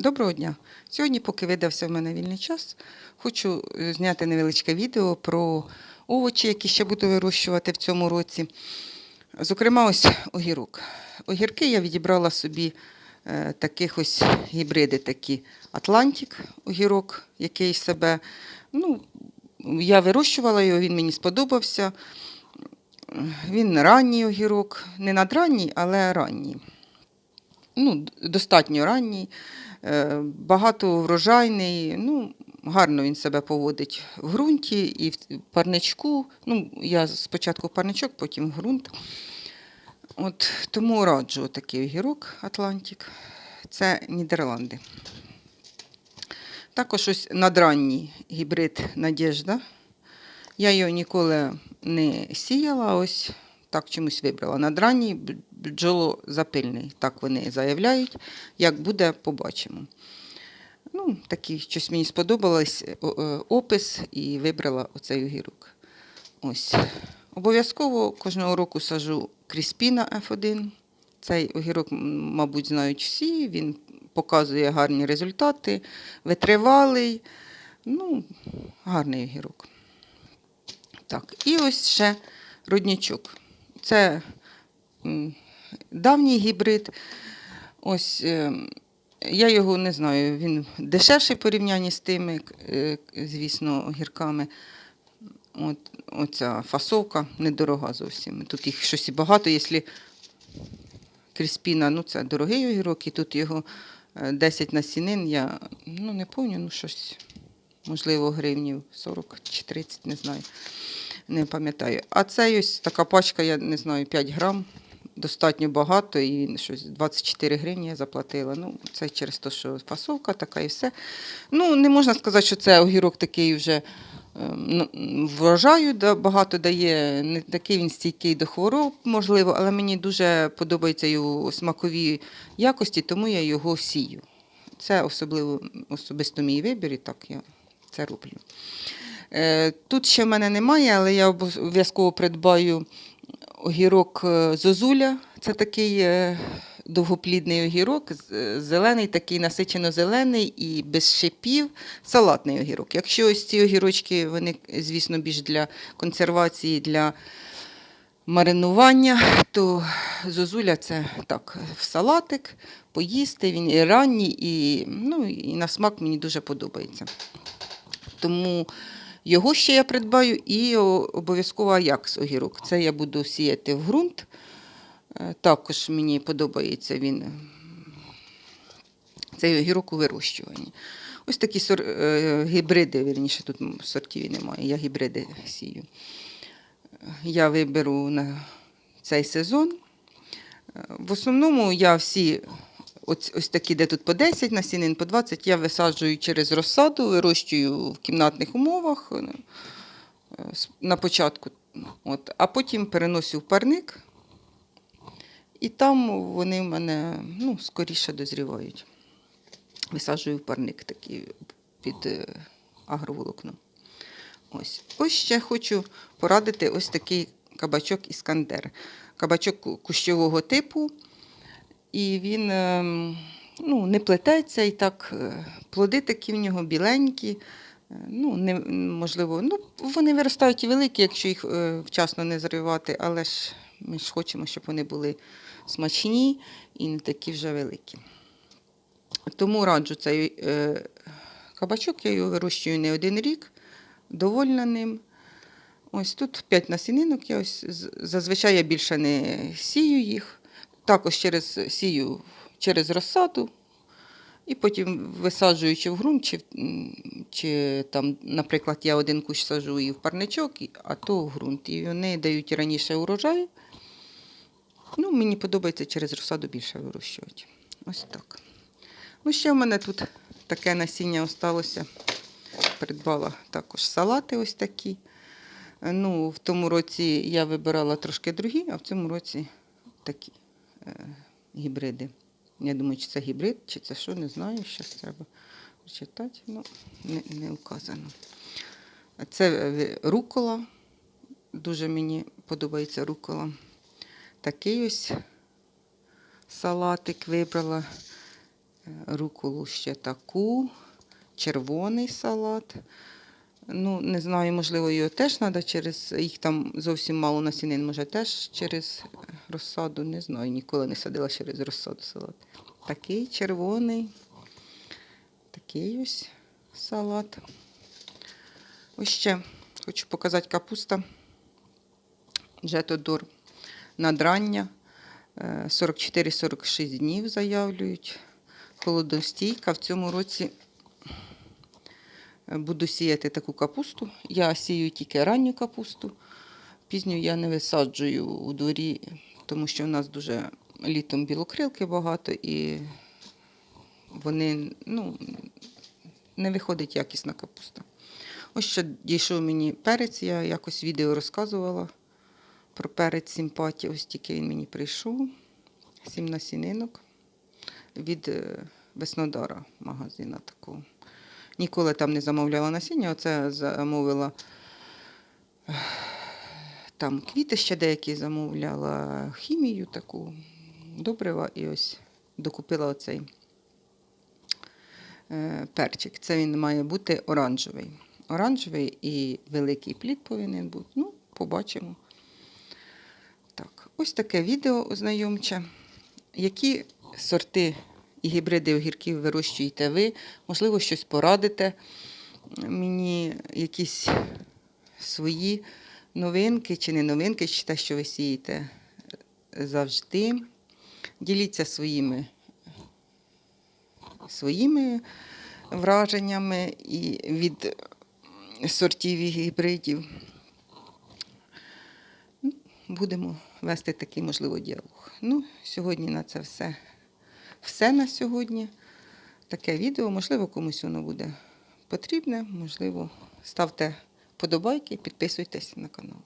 Доброго дня! Сьогодні, поки видався в мене вільний час, хочу е, зняти невеличке відео про овочі, які ще буду вирощувати в цьому році. Зокрема, ось огірок. Огірки я відібрала собі е, таких ось гібриди, такі Атлантик огірок, який себе. Ну, я вирощувала його, він мені сподобався. Він ранній огірок, не надранній, але ранній. Ну, достатньо ранній, е, багато врожайний. Ну, гарно він себе поводить в ґрунті і в парничку. Ну, я спочатку парничок, потім ґрунт. От, тому раджу такий огірок Атлантик. Це Нідерланди. Також ось надранній гібрид Надєжда. Я його ніколи не сіяла, ось так чомусь вибрала. Надранній б- бджолозапильний, так вони заявляють. Як буде, побачимо. Ну, такий щось мені сподобалось е, опис і вибрала оцей огірок. Ось. Обов'язково кожного року сажу Кріспіна F1. Цей огірок, мабуть, знають всі. Він показує гарні результати, витривалий. Ну, гарний огірок. Так, і ось ще роднячок. Це давній гібрид. Ось е, я його не знаю, він дешевший в порівнянні з тими, е, звісно, огірками. От, оця фасовка недорога зовсім. Тут їх щось і багато, якщо Кріспіна, ну це дорогий огірок, і тут його е, 10 насінин, я ну, не пам'ятаю, ну щось, можливо, гривнів 40 чи 30, не знаю. Не пам'ятаю. А це ось така пачка, я не знаю, 5 грам. Достатньо багато, і щось 24 гривні я заплатила. Ну, це через те, що фасовка така і все. Ну, не можна сказати, що це огірок такий вже ем, врожаю багато дає. Не такий він стійкий до хвороб, можливо, але мені дуже подобаються його смакові якості, тому я його сію. Це особливо особисто мій вибір, і так я це роблю. Е, Тут ще в мене немає, але я обов'язково придбаю огірок е, зозуля. Це такий е, довгоплідний огірок, зелений, такий насичено зелений і без шипів, салатний огірок. Якщо ось ці огірочки, вони, звісно, більш для консервації, для маринування, то зозуля це так, в салатик, поїсти, він і ранній, і, ну, і на смак мені дуже подобається. Тому його ще я придбаю і обов'язково аякс огірок. Це я буду сіяти в ґрунт. Е, Також мені подобається він. Цей огірок у вирощуванні. Ось такі сор, е, гібриди, вірніше, тут сортів немає, я гібриди сію. Я виберу на цей сезон. Е, В основному я всі ось, ось такі, де тут по 10 насінин, по 20, я висаджую через розсаду, вирощую в кімнатних умовах е, на початку. От, а потім переношу в парник, і там вони в мене ну, скоріше дозрівають. Висаджую в парник такий під е, агроволокно. Ось. ось ще хочу порадити ось такий кабачок Іскандер. Кабачок кущового типу. І він ем, ну, не плететься, і так е, плоди такі в нього біленькі. Е, Ну, не, можливо, ну, вони виростають і великі, якщо їх е, вчасно не зривати, але ж ми ж хочемо, щоб вони були смачні і не такі вже великі. Тому раджу цей кабачок, я його вирощую не один рік, довольна ним. Ось тут 5 насінинок, я ось зазвичай я більше не сію їх. Також через сію через розсаду, і потім висаджуючи в ґрунт, чи, чи там, наприклад, я один кущ сажу і в парничок, а то в ґрунт. І вони дають раніше урожай. Ну, мені подобається через розсаду більше вирощувати. Ось так. Ну, ще в мене тут таке насіння осталося. Придбала також салати ось такі. Ну, в тому році я вибирала трошки другі, а в цьому році такі гібриди. Я думаю, чи це гібрид, чи це що, не знаю. Щас треба прочитати. Ну, не, не вказано. Це е, рукола. Дуже мені подобається рукола. Такий ось салатик вибрала. руколу ще таку, червоний салат. Ну, не знаю, можливо, його теж треба через. Їх там зовсім мало насінин, може теж через розсаду. Не знаю, ніколи не садила через розсаду салат. Такий червоний, такий ось салат. Ось ще хочу показати капуста. Джетодор надрання. Е, 44-46 днів заявлюють. Холодостійка. В цьому році е, буду сіяти таку капусту. Я сію тільки ранню капусту. Пізню я не висаджую у дворі, тому що в нас дуже літом білокрилки багато і вони ну, не виходить якісна капуста. Ось що дійшов мені перець, я якось відео розказувала про перець симпатії. Ось тільки він мені прийшов. Сім насінинок від е, Веснодара магазина такого. Ніколи там не замовляла насіння, оце замовила там квіти ще деякі замовляла, хімію таку, добрива і ось докупила оцей е, перчик. Це він має бути оранжевий. Оранжевий і великий плід повинен бути. Ну, побачимо. Так, ось таке відео ознайомче. Які сорти і гібриди огірків вирощуєте ви? Можливо, щось порадите мені, якісь свої новинки чи не новинки, чи те, що ви сієте завжди. Діліться своїми, своїми враженнями і від сортів і гібридів. Будемо вести такий, можливо, діалог. Ну, сьогодні на це все. Все на сьогодні. Таке відео, можливо, комусь воно буде потрібне, можливо, ставте подобайки, підписуйтесь на канал.